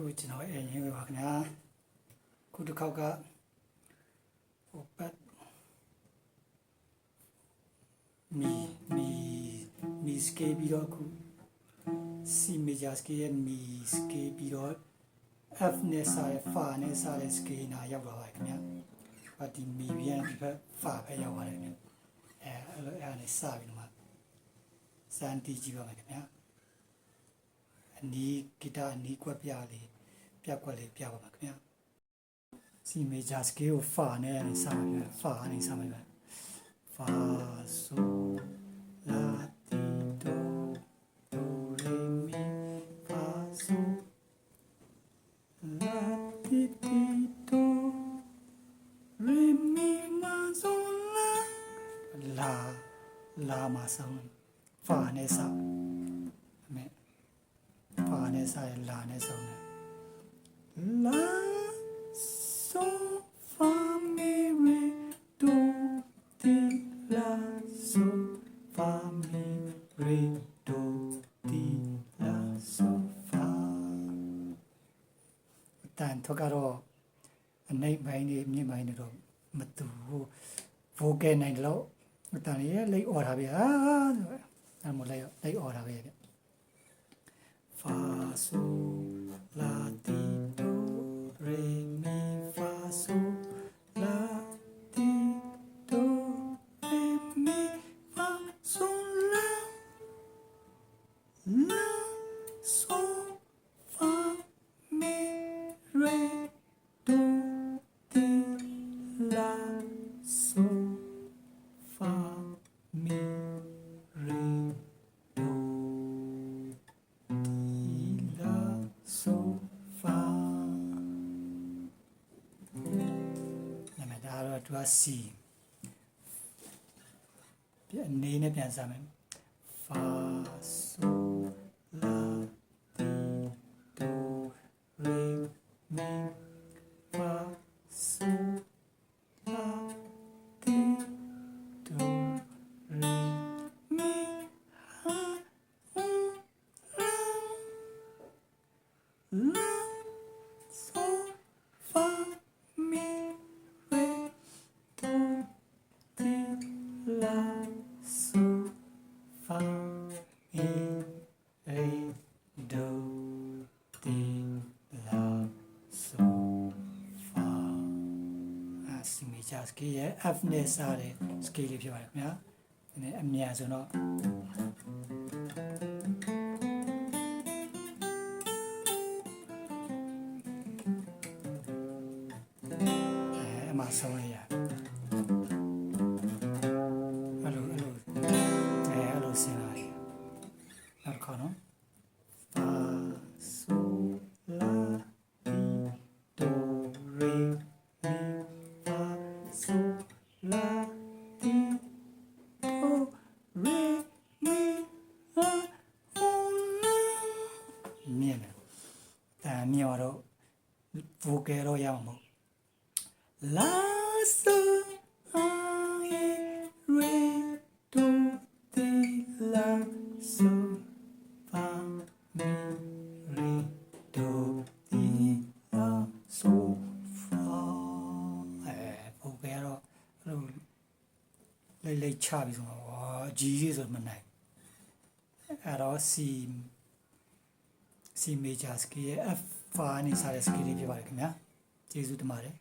အခုကျွန်တော်အဲ့ရင်းပဲပါခင်ဗျာခုတစ်ခေါက်ကဟိုပတ်မီမီမီစကေပြီးတော့အခု C major scale ရဲ့မီစကေပြီးတော့ F နဲ့စာရဲ့ fa နဲ့စာရဲ့ scale နာရောက်လာပါခင်ဗျာဘာဒီမီပြန်ဒီဘက် fa ပဲရောက်ပါတယ်ခင်ဗျအဲအဲ့လိုအဲ့ဒါနဲ့စပြီးတော့မှစန်တီကြည့်ပါမယ်ခင်ဗျာ အနီးဂီတအနီးကွက်ပြလေးပြက်ကွက်လေးပြပါပါခင်ဗျာစီမေဂျာစကေးကိုဖာနဲ့စမှာပြဖာနဲ့စမှာပြဖာဆိုလာတီဒိုဒိုရေမီဖာဆိုလာတီတီဒိုရေမီမာဆိုလာလာလာမဆောင်ဖာနဲ့စအမေ ပါနဲ့ဆိုင်လာနဲ့ဆုံးတယ်လာဆိုဖာမီရီဒိုတီလာဆိုဖာမီရီဒိုတီလာဆိုဖာတန်တော့ကတော့အနိုင်ပိုင်းနေမြင့်ပိုင်းနေတော့မတူဘူးဗိုကယ်နိုင်တော့အတန်လေးလိတ်អော်တာဗျာဆိုအဲ့မလိုက်လိတ်អော်တာပဲဗျ fa sol la ti တော့သူကစီပြန်အနေနဲ့ပြန်စမယ်ဖာ fa mi re do ti la so fa အစီမီချာစကေးရဲ့ F နဲ့စားတဲ့ scale လေးဖြစ်ပါတယ်ခင်ဗျာဒီနေ့အမြန်ဆိုတော့အဲအမဆုံးရရ နောက်တစ်ခါနော်ဖာဆိုလာတီဒိုရေမီဖာဆိုလာတီဒိုရေမီဟာဟိုလာမြင်တယ်ဒါမြင်တော့ vocal တော့ရမှာမဟုတ် La so လိတ်လိတ်ချပြီးဆိုတော့ဝါကြီးကြီးဆိုမနိုင်အဲ့တော့ C C major scale F 5နဲ့စားတဲ့ scale လေးဖြစ်ပါတယ်ခင်ဗျာကျေးဇူးတင်ပါတယ်